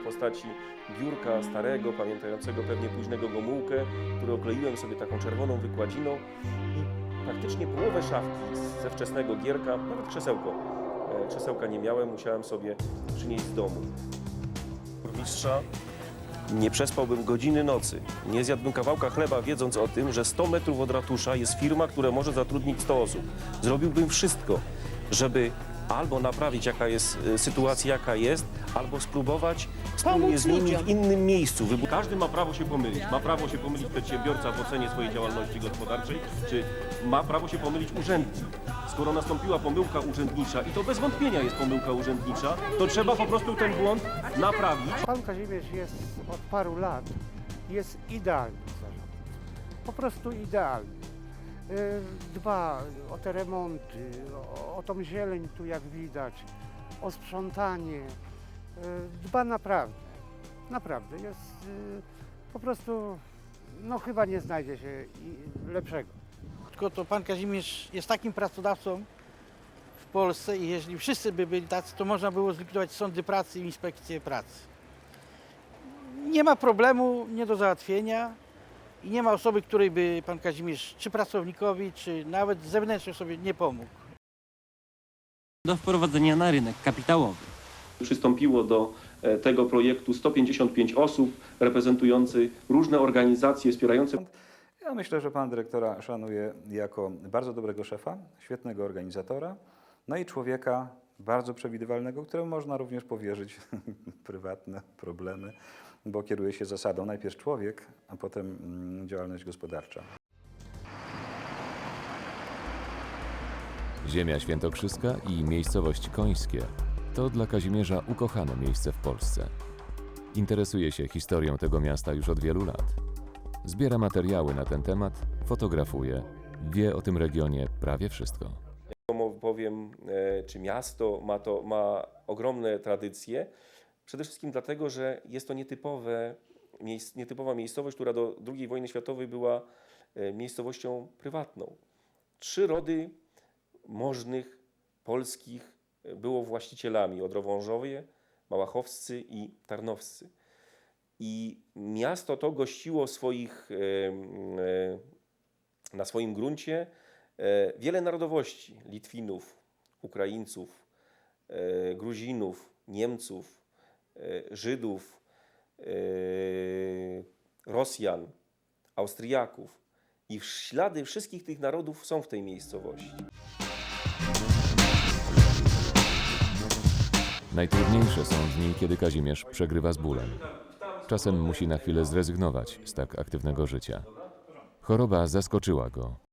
w postaci biurka starego, pamiętającego pewnie późnego Gomułkę, który okleiłem sobie taką czerwoną wykładziną i praktycznie połowę szafki ze wczesnego gierka, nawet krzesełko. E, Krzesełka nie miałem, musiałem sobie przynieść z domu. Burmistrza nie przespałbym godziny nocy. Nie zjadłbym kawałka chleba, wiedząc o tym, że 100 metrów od ratusza jest firma, która może zatrudnić 100 osób. Zrobiłbym wszystko, żeby albo naprawić jaka jest e, sytuacja, jaka jest, albo spróbować wspólnie Pomóc z nimi ludziom. w innym miejscu. Wybu- Każdy ma prawo się pomylić. Ma prawo się pomylić przedsiębiorca w ocenie swojej działalności gospodarczej, czy ma prawo się pomylić urzędnik. Skoro nastąpiła pomyłka urzędnicza i to bez wątpienia jest pomyłka urzędnicza, to trzeba po prostu ten błąd naprawić. Pan Kazimierz jest od paru lat, jest idealny zarządcą. Po prostu idealny. Y, Dba o te remonty, o, o tą zieleń tu jak widać, o sprzątanie. Y, Dba naprawdę, naprawdę. Jest y, po prostu, no chyba nie znajdzie się lepszego. Tylko to pan Kazimierz jest takim pracodawcą w Polsce i jeżeli wszyscy by byli tacy, to można było zlikwidować sądy pracy i inspekcje pracy. Nie ma problemu nie do załatwienia i nie ma osoby, której by pan Kazimierz, czy pracownikowi, czy nawet zewnętrznej osobie nie pomógł. do wprowadzenia na rynek kapitałowy. Przystąpiło do e, tego projektu 155 osób reprezentujących różne organizacje wspierające Ja myślę, że pan dyrektora szanuję jako bardzo dobrego szefa, świetnego organizatora, no i człowieka bardzo przewidywalnego, któremu można również powierzyć prywatne problemy, bo kieruje się zasadą najpierw człowiek, a potem mm, działalność gospodarcza. Ziemia Świętokrzyska i miejscowość Końskie to dla Kazimierza ukochane miejsce w Polsce. Interesuje się historią tego miasta już od wielu lat. Zbiera materiały na ten temat, fotografuje, wie o tym regionie prawie wszystko. Powiem, e, czy miasto ma, to, ma ogromne tradycje. Przede wszystkim dlatego, że jest to nietypowe, nietypowa miejscowość, która do II wojny światowej była e, miejscowością prywatną. Trzy rody możnych polskich e, było właścicielami Odrowążowie, Małachowscy i Tarnowscy. I miasto to gościło swoich, e, na swoim gruncie wiele narodowości: Litwinów, Ukraińców, Gruzinów, Niemców, Żydów, e, Rosjan, Austriaków. I ślady wszystkich tych narodów są w tej miejscowości. Najtrudniejsze są dni, kiedy Kazimierz przegrywa z bólem. Czasem musi na chwilę zrezygnować z tak aktywnego życia. Choroba zaskoczyła go